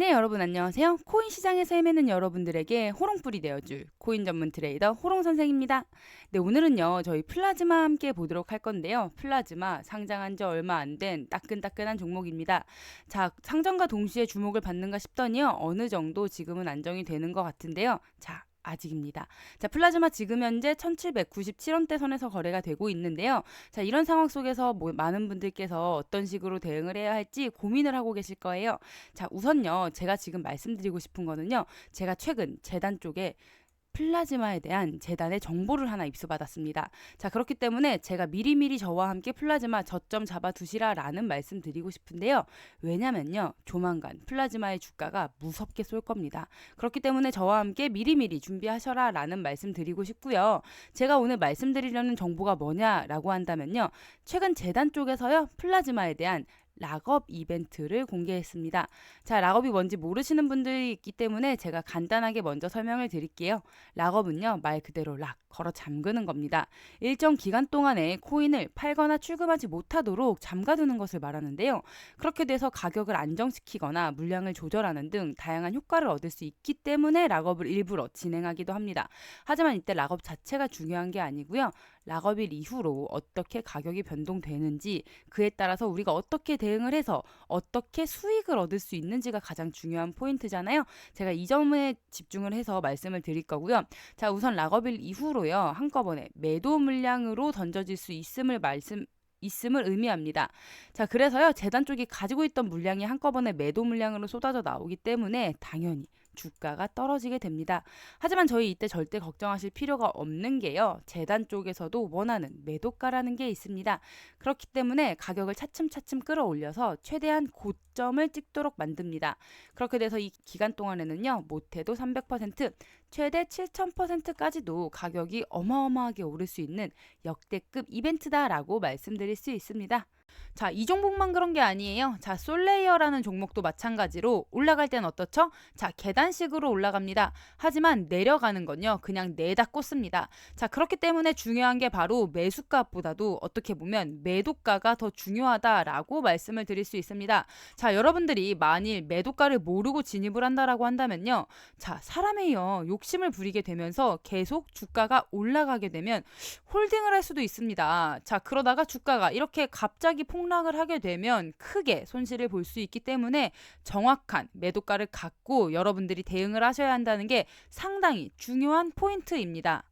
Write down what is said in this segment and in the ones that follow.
네, 여러분 안녕하세요. 코인 시장에서 헤매는 여러분들에게 호롱불이 되어줄 코인 전문 트레이더 호롱 선생입니다. 네, 오늘은요, 저희 플라즈마 함께 보도록 할 건데요. 플라즈마 상장한 지 얼마 안 된 따끈따끈한 종목입니다. 자, 상장과 동시에 주목을 받는가 싶더니요, 어느 정도 지금은 안정이 되는 것 같은데요. 자, 아직입니다. 자, 플라즈마 지금 현재 1797원대 선에서 거래가 되고 있는데요. 자, 이런 상황 속에서 뭐 많은 분들께서 어떤 식으로 대응을 해야 할지 고민을 하고 계실 거예요. 자, 우선요, 제가 지금 말씀드리고 싶은 거는요, 제가 최근 재단 쪽에 플라즈마에 대한 재단의 정보를 하나 입수받았습니다. 자, 그렇기 때문에 제가 미리미리 저와 함께 플라즈마 저점 잡아두시라 라는 말씀 드리고 싶은데요. 왜냐면요. 조만간 플라즈마의 주가가 무섭게 쏠 겁니다. 그렇기 때문에 저와 함께 미리미리 준비하셔라 라는 말씀 드리고 싶고요. 제가 오늘 말씀드리려는 정보가 뭐냐라고 한다면요. 최근 재단 쪽에서요. 플라즈마에 대한 락업 이벤트를 공개했습니다. 자, 락업이 뭔지 모르시는 분들이 있기 때문에 제가 간단하게 먼저 설명을 드릴게요. 락업은요, 말 그대로 락, 걸어 잠그는 겁니다. 일정 기간 동안에 코인을 팔거나 출금하지 못하도록 잠가두는 것을 말하는데요. 그렇게 돼서 가격을 안정시키거나 물량을 조절하는 등 다양한 효과를 얻을 수 있기 때문에 락업을 일부러 진행하기도 합니다. 하지만 이때 락업 자체가 중요한 게 아니고요. 락업일 이후로 어떻게 가격이 변동되는지 그에 따라서 우리가 어떻게 대응을 해서 어떻게 수익을 얻을 수 있는지가 가장 중요한 포인트잖아요. 제가 이 점에 집중을 해서 말씀을 드릴 거고요. 자, 우선 락업일 이후로요. 한꺼번에 매도 물량으로 던져질 수 있음을 말씀 있음을 의미합니다. 자, 그래서요. 재단 쪽이 가지고 있던 물량이 한꺼번에 매도 물량으로 쏟아져 나오기 때문에 당연히 주가가 떨어지게 됩니다. 하지만 저희 이때 절대 걱정하실 필요가 없는 게요. 재단 쪽에서도 원하는 매도가라는 게 있습니다. 그렇기 때문에 가격을 차츰차츰 끌어올려서 최대한 고점을 찍도록 만듭니다. 그렇게 돼서 이 기간 동안에는요. 못해도 300% 최대 7,000%까지도 가격이 어마어마하게 오를 수 있는 역대급 이벤트다라고 말씀드릴 수 있습니다. 자, 이 종목만 그런 게 아니에요. 자, 솔레이어라는 종목도 마찬가지로 올라갈 땐 어떻죠? 자, 계단식으로 올라갑니다. 하지만 내려가는 건요. 그냥 내다 꽂습니다. 자, 그렇기 때문에 중요한 게 바로 매수가보다도 어떻게 보면 매도가가 더 중요하다라고 말씀을 드릴 수 있습니다. 자, 여러분들이 만일 매도가를 모르고 진입을 한다라고 한다면요. 자, 사람이요. 욕심을 부리게 되면서 계속 주가가 올라가게 되면 홀딩을 할 수도 있습니다. 자, 그러다가 주가가 이렇게 갑자기 폭락을 하게 되면 크게 손실을 볼 수 있기 때문에 정확한 매도가를 갖고 여러분들이 대응을 하셔야 한다는 게 상당히 중요한 포인트입니다.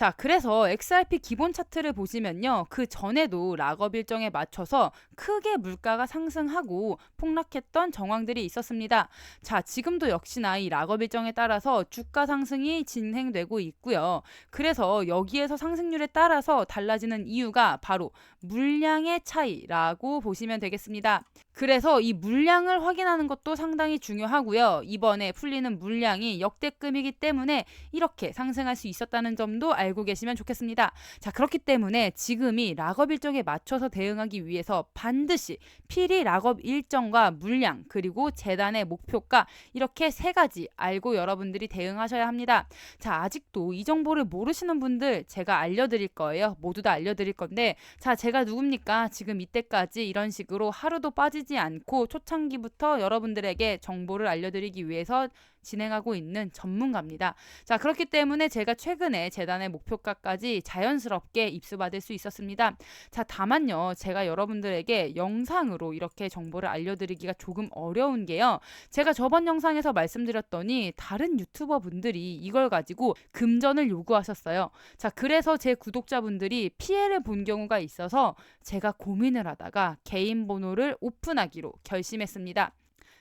자, 그래서 XRP 기본 차트를 보시면요. 그 전에도 락업 일정에 맞춰서 크게 물가가 상승하고 폭락했던 정황들이 있었습니다. 자, 지금도 역시나 이 락업 일정에 따라서 주가 상승이 진행되고 있고요. 그래서 여기에서 상승률에 따라서 달라지는 이유가 바로 물량의 차이라고 보시면 되겠습니다. 그래서 이 물량을 확인하는 것도 상당히 중요하고요. 이번에 풀리는 물량이 역대급이기 때문에 이렇게 상승할 수 있었다는 점도 알고 계시면 좋겠습니다. 자, 그렇기 때문에 지금이 락업 일정에 맞춰서 대응하기 위해서 반드시 필히 락업 일정과 물량 그리고 재단의 목표가 이렇게 세 가지 알고 여러분들이 대응하셔야 합니다. 자, 아직도 이 정보를 모르시는 분들 제가 알려드릴 거예요. 모두 다 알려드릴 건데 자, 제가 누굽니까? 지금 이때까지 이런 식으로 하루도 빠지지 않고 초창기부터 여러분들에게 정보를 알려드리기 위해서 진행하고 있는 전문가입니다. 자, 그렇기 때문에 제가 최근에 재단의 목표가까지 자연스럽게 입수받을 수 있었습니다. 자, 다만요, 제가 여러분들에게 영상으로 이렇게 정보를 알려드리기가 조금 어려운 게요. 제가 저번 영상에서 말씀드렸더니 다른 유튜버 분들이 이걸 가지고 금전을 요구하셨어요. 자, 그래서 제 구독자분들이 피해를 본 경우가 있어서 제가 고민을 하다가 개인 번호를 오픈하기로 결심했습니다.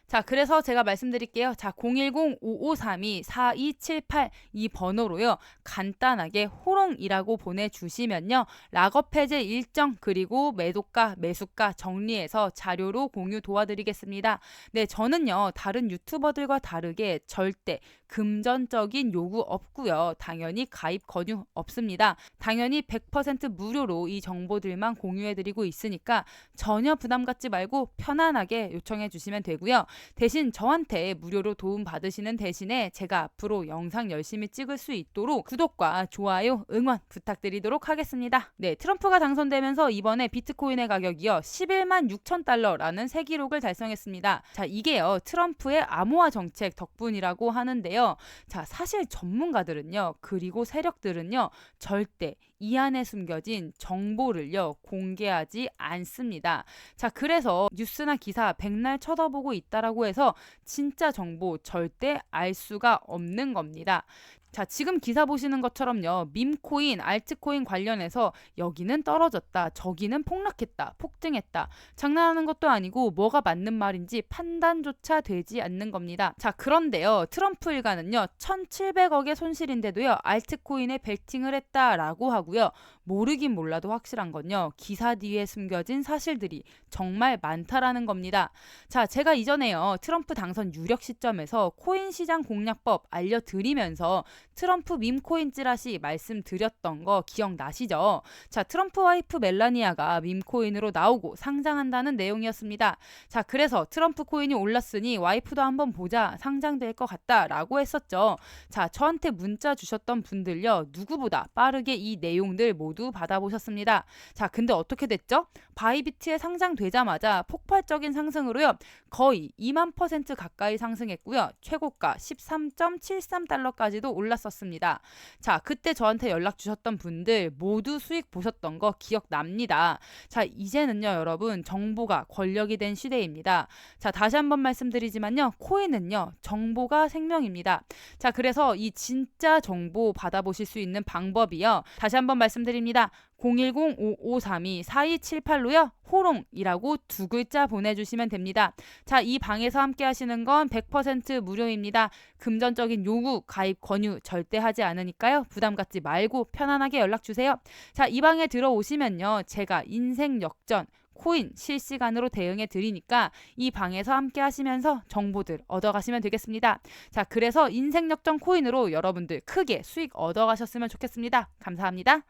자, 그래서 제가 말씀드릴게요. 자, 010-5532-4278 이 번호로요. 간단하게 호롱이라고 보내주시면요. 락업 해제 일정 그리고 매도가, 매수가 정리해서 자료로 공유 도와드리겠습니다. 네, 저는요. 다른 유튜버들과 다르게 절대 금전적인 요구 없고요. 당연히 가입 권유 없습니다. 당연히 100% 무료로 이 정보들만 공유해드리고 있으니까 전혀 부담 갖지 말고 편안하게 요청해 주시면 되고요. 대신 저한테 무료로 도움 받으시는 대신에 제가 앞으로 영상 열심히 찍을 수 있도록 구독과 좋아요, 응원 부탁드리도록 하겠습니다. 네, 트럼프가 당선되면서 이번에 비트코인의 가격이요 11만 6천 달러라는 새 기록을 달성했습니다. 자, 이게요 트럼프의 암호화 정책 덕분이라고 하는데요. 자, 사실 전문가들은요 그리고 세력들은요 절대 이 안에 숨겨진 정보를요 공개하지 않습니다. 자, 그래서 뉴스나 기사 백날 쳐다보고 있다라고 해서 진짜 정보 절대 알 수가 없는 겁니다. 자, 지금 기사 보시는 것처럼요. 밈코인, 알트코인 관련해서 여기는 떨어졌다. 저기는 폭락했다. 폭등했다. 장난하는 것도 아니고 뭐가 맞는 말인지 판단조차 되지 않는 겁니다. 자, 그런데요. 트럼프 일가는요. 1,700억의 손실인데도요. 알트코인에 벨팅을 했다라고 하고요. 모르긴 몰라도 확실한 건요. 기사 뒤에 숨겨진 사실들이 정말 많다라는 겁니다. 자, 제가 이전에요. 트럼프 당선 유력 시점에서 코인 시장 공략법 알려드리면서 트럼프 밈코인 찌라시 말씀드렸던 거 기억나시죠? 자, 트럼프 와이프 멜라니아가 밈코인으로 나오고 상장한다는 내용이었습니다. 자, 그래서 트럼프 코인이 올랐으니 와이프도 한번 보자. 상장될 것 같다라고 했었죠. 자, 저한테 문자 주셨던 분들요. 누구보다 빠르게 이 내용들 모두 받아보셨습니다. 자, 근데 어떻게 됐죠? 바이비트에 상장되자마자 폭발적인 상승으로요. 거의 2만 퍼센트 가까이 상승했고요. 최고가 13.73달러까지도 올랐었습니다. 자, 그때 저한테 연락 주셨던 분들 모두 수익 보셨던 거 기억납니다. 자, 이제는요, 여러분, 정보가 권력이 된 시대입니다. 자, 다시 한번 말씀드리지만요, 코인은요, 정보가 생명입니다. 자, 그래서 이 진짜 정보 받아보실 수 있는 방법이요. 다시 한번 말씀드립니다. 010-5532-4278로요. 호롱이라고 두 글자 보내주시면 됩니다. 자, 이 방에서 함께 하시는 건 100% 무료입니다. 금전적인 요구, 가입 권유 절대 하지 않으니까요. 부담 갖지 말고 편안하게 연락 주세요. 자, 이 방에 들어오시면요. 제가 인생 역전 코인 실시간으로 대응해 드리니까 이 방에서 함께 하시면서 정보들 얻어가시면 되겠습니다. 자, 그래서 인생 역전 코인으로 여러분들 크게 수익 얻어가셨으면 좋겠습니다. 감사합니다.